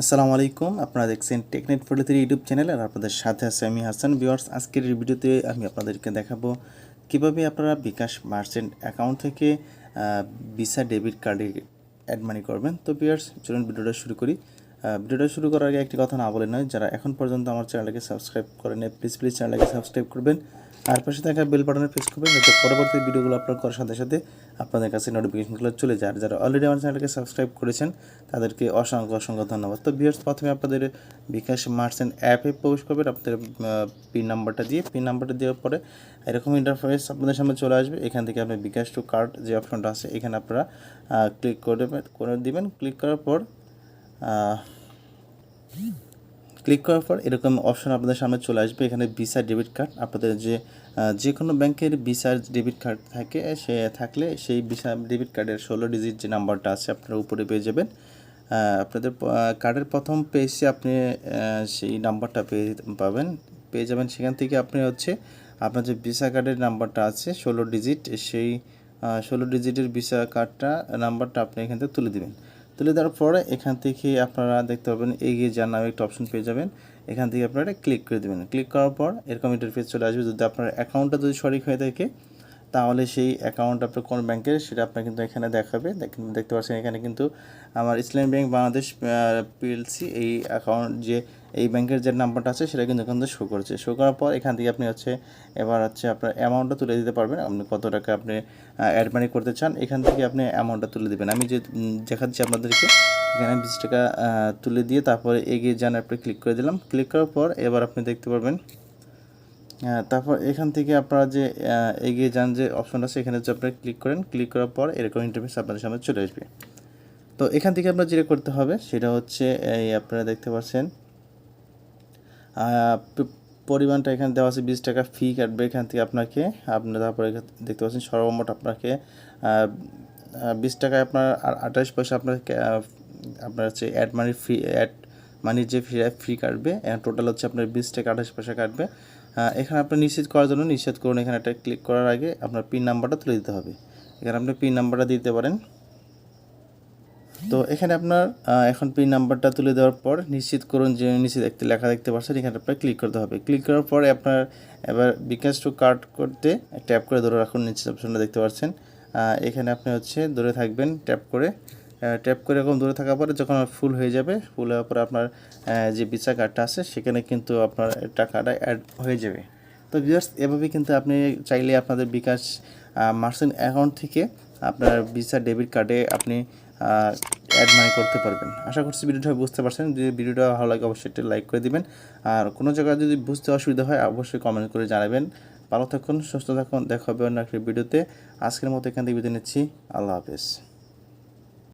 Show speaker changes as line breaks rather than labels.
আসসালামু আলাইকুম। আপনারা দেখছেন Technet forty three YouTube channel আর আপনাদের সাথে আছে আমি হাসান। ভিওয়ার্স আজকের এই ভিডিওতে আমি আপনাদেরকে দেখাবো কীভাবে আপনারা বিকাশ মার্চেন্ট অ্যাকাউন্ট থেকে ভিসা ডেবিট কার্ডে অ্যাড মানি করবেন। তো ভিওয়ার্স চলুন ভিডিওটা শুরু করি। ভিডিওটা শুরু করার আগে একটি কথা না বলে নয়, যারা এখন পর্যন্ত আমার চ্যানেলটাকে সাবস্ক্রাইব করে করেন প্লিজ প্লিজ চ্যানেলটাকে সাবস্ক্রাইব করবেন। আর পাশে থাকা বেল বাটনে প্রেস করবেন, যাতে পরবর্তী ভিডিওগুলো আপলোড করার সাথে সাথে আপনাদের কাছে নোটিফিকেশনগুলো চলে যায়। যারা অলরেডি আমার চ্যানেলকে সাবস্ক্রাইব করেছেন, তাদেরকে অসংখ্য অসংখ্য ধন্যবাদ। তো ভিউয়ার্স প্রথমে আপনাদের বিকাশ মার্চেন্ট অ্যাপে প্রবেশ করবেন। আপনাদের পিন নাম্বারটা দিয়ে পিন নাম্বারটা দেওয়ার পরে এরকম ইন্টারফেস আপনাদের সামনে চলে আসবে। এখান থেকে আপনি বিকাশ টু কার্ড যে অপশনটা আছে, এখানে আপনারা ক্লিক করে করে দিবেন। ক্লিক করার পর ক্লিক করার পর এরকম অপশন আপনাদের সামনে চলে আসবে। এখানে ভিসা ডেবিট কার্ড আপনাদের যে যে কোনো ব্যাংকের ভিসার ডেবিট কার্ড থাকে, সে থাকলে সেই ভিসা ডেবিট কার্ডের ষোলো ডিজিট যে নাম্বারটা আছে, আপনারা উপরে পেয়ে যাবেন। আপনাদের কার্ডের প্রথম পেজে আপনি সেই নাম্বারটা পেয়ে পাবেন। পেয়ে যাবেন সেখান থেকে আপনি হচ্ছে আপনার যে ভিসা কার্ডের নাম্বারটা আছে, ষোলো ডিজিট সেই ষোলো ডিজিটের ভিসা কার্ডটা নাম্বারটা আপনি এখান থেকে তুলে দিবেন। তুলে দেওয়ার পরে এখান থেকে আপনারা দেখতে পাবেন এগিয়ে যার নামে একটা অপশন পেয়ে যাবেন। এখান থেকে আপনারা ক্লিক করে দেবেন। ক্লিক করার পর এরকম ইন্টারফেস চলে আসবে। যদি আপনার অ্যাকাউন্টটা যদি সঠিক হয়ে থাকে তাহলে সেই অ্যাকাউন্ট আপনার কোন ব্যাংকের সেটা আপনার কিন্তু এখানে দেখাবে। দেখতে পাচ্ছেন এখানে কিন্তু আমার ইসলামী ব্যাংক বাংলাদেশ পিএলসি এই অ্যাকাউন্ট যে, এই ব্যাংকের যে নাম্বারটা আছে, সেটা কিন্তু এখান থেকে শো করছে। শো করার পর এখান থেকে আপনি হচ্ছে, এবার হচ্ছে আপনার অ্যামাউন্টটা তুলে দিতে পারবেন। আপনি কত টাকা আপনি অ্যাড মানি করতে চান, এখান থেকে আপনি অ্যামাউন্টটা তুলে দেবেন। আমি যে দেখাচ্ছি আপনাদেরকে, এখানে বিশ টাকা তুলে দিয়ে তারপরে এগিয়ে যান, আপনি ক্লিক করে দিলাম। ক্লিক করার পর এবার আপনি দেখতে পারবেন তারপর এখান থেকে আপনারা যে এগিয়ে যান যে অপশনটা আছে, এখানে যে আপনারা ক্লিক করেন ক্লিক করার পর এরকম ইন্টারফেস আপনাদের সামনে চলে আসবে। তো এখান থেকে আপনার যেটা করতে হবে, সেটা হচ্ছে, এই আপনারা দেখতে পাচ্ছেন পরিমাণটা এখানে দেওয়া আছে বিশ টাকা ফি কাটবে এখান থেকে আপনাকে। আপনার তারপরে দেখতে পাচ্ছেন সর্বমোট আপনাকে বিশ টাকায় আপনার আর আঠাশ পয়সা আপনার আপনার হচ্ছে অ্যাড মানি ফ্রি অ্যাড মানির যে ফি ফ্রি কাটবে টোটাল হচ্ছে আপনার বিশ টাকা আঠাশ পয়সা কাটবে। এখানে আপনি নিশ্চিত করার জন্য নিশ্চিত করুন, এখানে একটা ক্লিক করার আগে আপনার পিন নাম্বারটা তুলে দিতে হবে। এখানে আপনি পিন নাম্বারটা দিতে পারেন। তো এখানে আপনার এখন পিন নাম্বারটা তুলে দেওয়ার পর নিশ্চিত করুন যে নিচে দেখতে লেখা দেখতে পাচ্ছেন এখানে আপনার ক্লিক করতে হবে। ক্লিক করার পরে আপনার এবার বিকাশ টু কার্ড করতে ট্যাপ করে ধরে রাখুন নিচে অপশনটা দেখতে পাচ্ছেন। এখানে আপনি হচ্ছে ধরে থাকবেন ট্যাপ করে ট্যাপ করে এরকম দূরে থাকার পরে যখন ফুল হয়ে যাবে ফুল হওয়ার পরে আপনার যে ভিসা কার্ডটা আছে, সেখানে কিন্তু আপনার টাকাটা অ্যাড হয়ে যাবে। তো ভিউয়ার্স এভাবে কিন্তু আপনি চাইলে আপনাদের বিকাশ মার্চেন্ট অ্যাকাউন্ট থেকে আপনার ভিসা ডেবিট কার্ডে আপনি অ্যাড মানি করতে পারবেন। আশা করছি ভিডিওটা বুঝতে পারছেন। যদি ভিডিওটা ভালো লাগে, অবশ্যই একটা লাইক করে দিবেন। আর কোনো জায়গায় যদি বুঝতে অসুবিধা হয়, অবশ্যই কমেন্ট করে জানাবেন। ভালো থাকুন, সুস্থ থাকুন, দেখা হবে অন্য একটা ভিডিওতে। আজকের মতো এখান থেকে বিদায় নিচ্ছি। আল্লাহ হাফেজ।